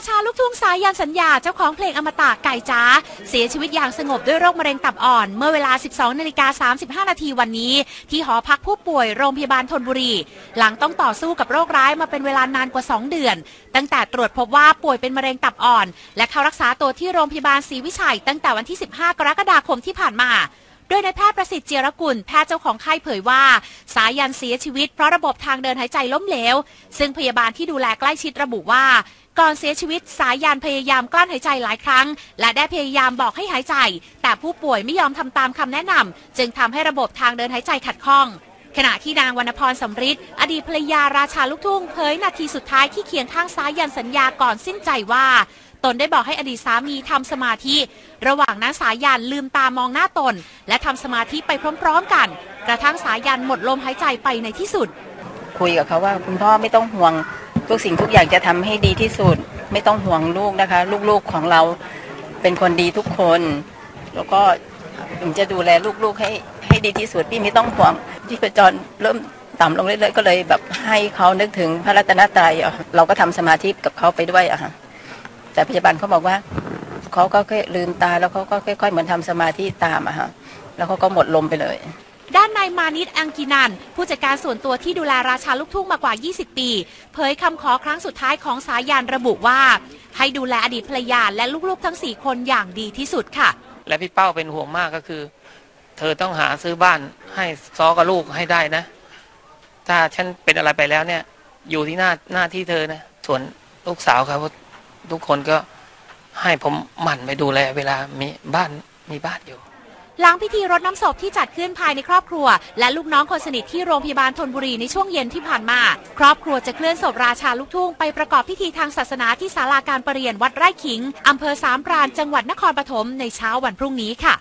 ราชาลูกทุ่งสายยันสัญญาเจ้าของเพลงอมตะไก่จ้า เสียชีวิตอย่างสงบด้วยโรคมะเร็งตับอ่อน เมื่อเวลา 12นาฬิกา35 นาทีวันนี้ ที่หอพักผู้ป่วยโรงพยาบาลธนบุรี หลังต้องต่อสู้กับโรคร้ายมาเป็นเวลานานกว่า 2 เดือน ตั้งแต่ตรวจพบว่าป่วยเป็นมะเร็งตับอ่อน และเข้ารักษาตัวที่โรงพยาบาลศรีวิชัย ตั้งแต่วันที่ 15 กรกฎาคมที่ผ่านมา โดยนายแพทย์ประสิทธิ์เจียรกุลแพทย์เจ้าของไข้เผยว่า สายันเสียชีวิตเพราะระบบทางเดินหายใจล้มเหลว ซึ่งพยาบาลที่ดูแลใกล้ชิดระบุว่า ก่อนเสียชีวิตสายันพยายามกลั้นหายใจหลายครั้ง และได้พยายามบอกให้หายใจ แต่ผู้ป่วยไม่ยอมทำตามคำแนะนำจึงทำให้ระบบทางเดินหายใจขัดข้อง ขณะที่นางวรรณพรสำริดอดีตภรรยาราชาลูกทุ่งเผยนาทีสุดท้ายที่เคียงข้างสายันสัญญาก่อนสิ้นใจว่า ตนได้บอกให้อดีตสามีทำสมาธิ ระหว่างนั้นสายันลืมตามองหน้าตน และทำสมาธิไปพร้อมๆกัน กระทั่งสายันหมดลมหายใจไปในที่สุด คุยกับเขาว่าคุณพ่อไม่ต้องห่วงทุกสิ่งทุกอย่างจะทำให้ดีที่สุด ไม่ต้องห่วงลูกนะคะ ลูกๆของเราเป็นคนดีทุกคน แล้วก็ผมจะดูแลลูกๆให้ให้ดีที่สุดพี่ไม่ต้องห่วง ที่ประจรเริ่มต่ำลงเรื่อยๆก็เลยแบบให้เขานึกถึงพระรัตนตรัยอะเราก็ทำสมาธิกับเขาไปด้วยอะค่ะแต่พยาบาลเขาบอกว่าเขาก็แค่ลืมตาแล้วเขาก็ค่อยๆเหมือนทำสมาธิตามอะค่ะแล้วเขาก็หมดลมไปเลยด้านนายมานิตอังกินัน ผู้จัดการส่วนตัวที่ดูแลราชาลูกทุ่งมากว่า 20 ปี เผยคำขอครั้งสุดท้ายของสายันระบุว่า ให้ดูแลอดีตภรรยาและลูกๆทั้ง 4 คนอย่างดีที่สุดค่ะ และพี่เป้าเป็นห่วงมากก็คือ เธอต้องหาซื้อบ้านให้ซ้อกับลูกให้ได้นะ ถ้าฉันเป็นอะไรไปแล้วเนี่ย อยู่ที่หน้าหน้าที่เธอนะส่วนลูกสาวครับทุกคนก็ให้ผมหมั่นไปดูแลเวลามีบ้านมีบ้านอยู่ หลังพิธีรดน้ำศพที่จัดขึ้นภายในครอบครัว และลูกน้องคนสนิทที่โรงพยาบาลธนบุรีในช่วงเย็นที่ผ่านมา ครอบครัวจะเคลื่อนศพราชาลูกทุ่งไปประกอบพิธีทางศาสนาที่ศาลาการประเรียนวัดไร่ขิงอำเภอสามพรานจังหวัดนครปฐมในเช้าวันพรุ่งนี้ค่ะ